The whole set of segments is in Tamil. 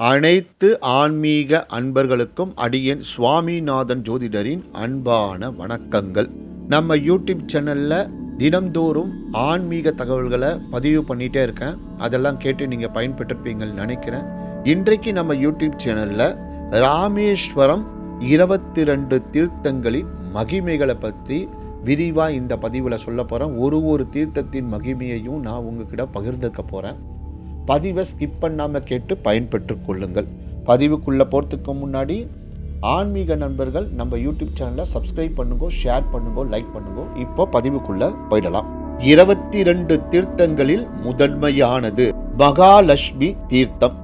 அனைத்து ஆன்மீக அன்பர்களுக்கும் அடியேன் சுவாமிநாதன் ஜோதிடரின் அன்பான வணக்கங்கள். நம்ம யூடியூப் சேனலில் தினம்தோறும் ஆன்மீக தகவல்களை பதிவு பண்ணிகிட்டே இருக்கேன். அதெல்லாம் கேட்டு நீங்கள் பயன்பெற்றிருப்பீங்கன்னு நினைக்கிறேன். இன்றைக்கு நம்ம யூடியூப் சேனலில் ராமேஸ்வரம் இருபத்தி ரெண்டு தீர்த்தங்களின் மகிமைகளை பற்றி விரிவாக இந்த பதிவில் சொல்ல போகிறேன் ஒரு ஒரு தீர்த்தத்தின் மகிமையையும் நான் உங்ககிட்ட பகிர்ந்துக்க போகிறேன் பதிவை ஸ்கிப் பண்ணாமல் கேட்டு பயன்பெற்று கொள்ளுங்கள். பதிவுக்குள்ளே போகிறதுக்கு முன்னாடி ஆன்மீக நண்பர்கள் நம்ம யூடியூப் சேனலை சப்ஸ்கிரைப் பண்ணுங்க ஷேர் பண்ணுங்க லைக் பண்ணுங்க இப்போ பதிவுக்குள்ளே போயிடலாம். இருபத்தி ரெண்டு தீர்த்தங்களில் முதன்மையானது மகாலட்சுமி தீர்த்தம்.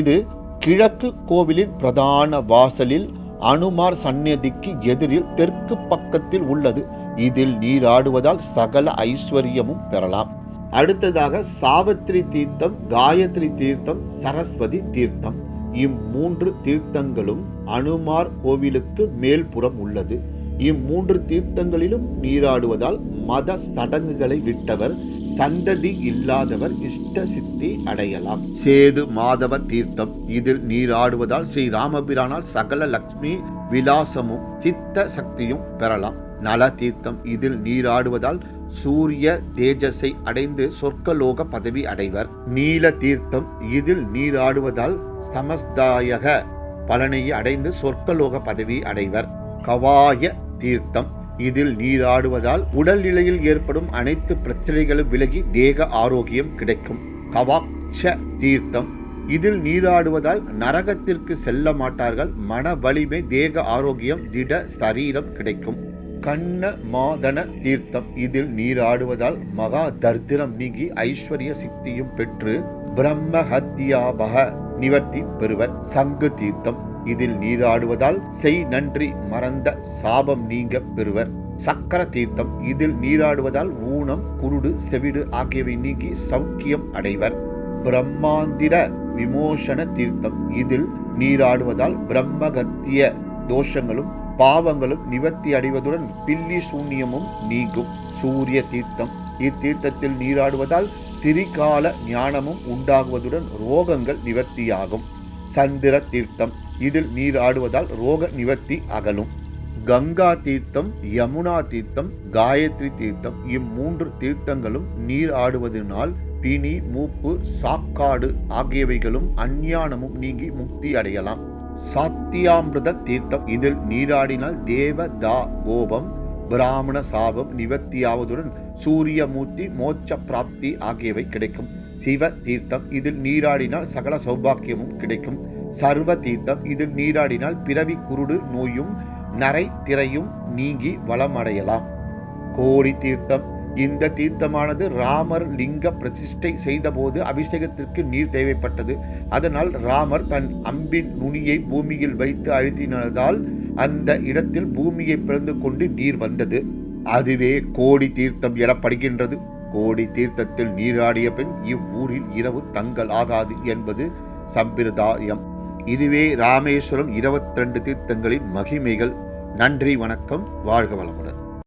இது கிழக்கு கோவிலின் பிரதான வாசலில் அனுமார் சந்நிதிக்கு எதிரில் தெற்கு பக்கத்தில் உள்ளது. இதில் நீராடுவதால் சகல ஐஸ்வர்யமும் பெறலாம். அடுத்ததாக சாவித்திரி தீர்த்தம் காயத்ரி தீர்த்தம் சரஸ்வதி தீர்த்தம். இம்மூன்று தீர்த்தங்களும் அனுமார் கோவிலுக்கு மேல்புறம் உள்ளது. இம்மூன்று தீர்த்தங்களிலும் நீராடுவதால் மத சடங்குகளை விட்டவர் சந்ததி இல்லாதவர் இஷ்ட சித்தி அடையலாம். சேது மாதவ தீர்த்தம். இதில் நீராடுவதால் ஸ்ரீ ராமபிரானால் சகல லக்ஷ்மி விலாசமும் சித்த சக்தியும் பெறலாம். நல தீர்த்தம். இதில் நீராடுவதால் சூரிய தேஜஸை அடைந்து சொர்க்கலோக பதவி அடைவர். நீல தீர்த்தம் இதில் நீராடுவதால் சமஸ்தாயக பலனை அடைந்து சொர்க்கலோக பதவி அடைவர். கவாய தீர்த்தம் இதில் நீராடுவதால் உடல்நிலையில் ஏற்படும் அனைத்து பிரச்சனைகளும் விலகி தேக ஆரோக்கியம் கிடைக்கும். கவாட்ச தீர்த்தம் இதில் நீராடுவதால் நரகத்திற்கு செல்ல மாட்டார்கள். மன வலிமை தேக ஆரோக்கியம் திட சரீரம் கிடைக்கும். கண்ண மாதன தீர்த்தம் இதில் நீராடுவதால் மகா தர்திரம் நீங்கி ஐஸ்வர்ய சித்தியும் பெற்று பிரம்ம ஹத்தியாபக நிவர்த்தி பெறுவர் சங்கு தீர்த்தம். இதில் நீராடுவதால் செய் நன்றி மறந்த சாபம் நீங்க பெறுவர் சக்கர தீர்த்தம். இதில் நீராடுவதால் ஊனம் குருடு செவிடு ஆகியவை நீங்கி சௌக்கியம் அடைவர் பிரம்மாந்திர விமோசன தீர்த்தம். இதில் நீராடுவதால் பிரம்மகத்திய தோஷங்களும் பாவங்களும் நிவர்த்தி அடைவதுடன் பில்லி சூன்யமும் நீங்கும். சூரிய தீர்த்தம். இத்தீர்த்தத்தில் நீராடுவதால் திரிகால ஞானமும் உண்டாகுவதுடன் ரோகங்கள் நிவர்த்தியாகும். சந்திர தீர்த்தம். இதில் நீராடுவதால் ரோக நிவர்த்தி அகலும். கங்கா தீர்த்தம் யமுனா தீர்த்தம் காயத்ரி தீர்த்தம் இம்மூன்று தீர்த்தங்களும் நீராடுவதனால் பிணி மூப்பு சாக்காடு ஆகியவைகளும் அஞ்ஞானமும் நீங்கி முக்தி அடையலாம். சாத்தியாமிருத தீர்த்தம். இதில் நீராடினால் தேவ தா கோபம் பிராமண சாபம் நிவர்த்தியாவதுடன் சூரியமூர்த்தி மோட்ச பிராப்தி ஆகியவை கிடைக்கும். சிவ தீர்த்தம் இதில் நீராடினால் சகல சௌபாக்கியமும் கிடைக்கும். சர்வ தீர்த்தம் இதில் நீராடினால் பிறவி குருடு நோயும் நரை திரையும் நீங்கி வளமடையலாம். கோடி தீர்த்தம் இந்த தீர்த்தமானது ராமர் லிங்க பிரதிஷ்டை செய்தபோது அபிஷேகத்திற்கு நீர் தேவைப்பட்டது. அதனால் ராமர் தன் அம்பின் நுனியை பூமியில் வைத்து அழுத்தினதால் அந்த இடத்தில் பூமியை பிறந்து கொண்டு நீர் வந்தது. அதுவே கோடி தீர்த்தம் எனப்படுகின்றது. கோடி தீர்த்தத்தில் நீராடிய பின் இவ்வூரில் இரவு தங்கள் ஆகாது என்பது சம்பிரதாயம். இதுவே ராமேஸ்வரம் இருபத்தி ரெண்டு தீர்த்தங்களின் மகிமைகள். நன்றி வணக்கம். வாழ்க வளமுடன்.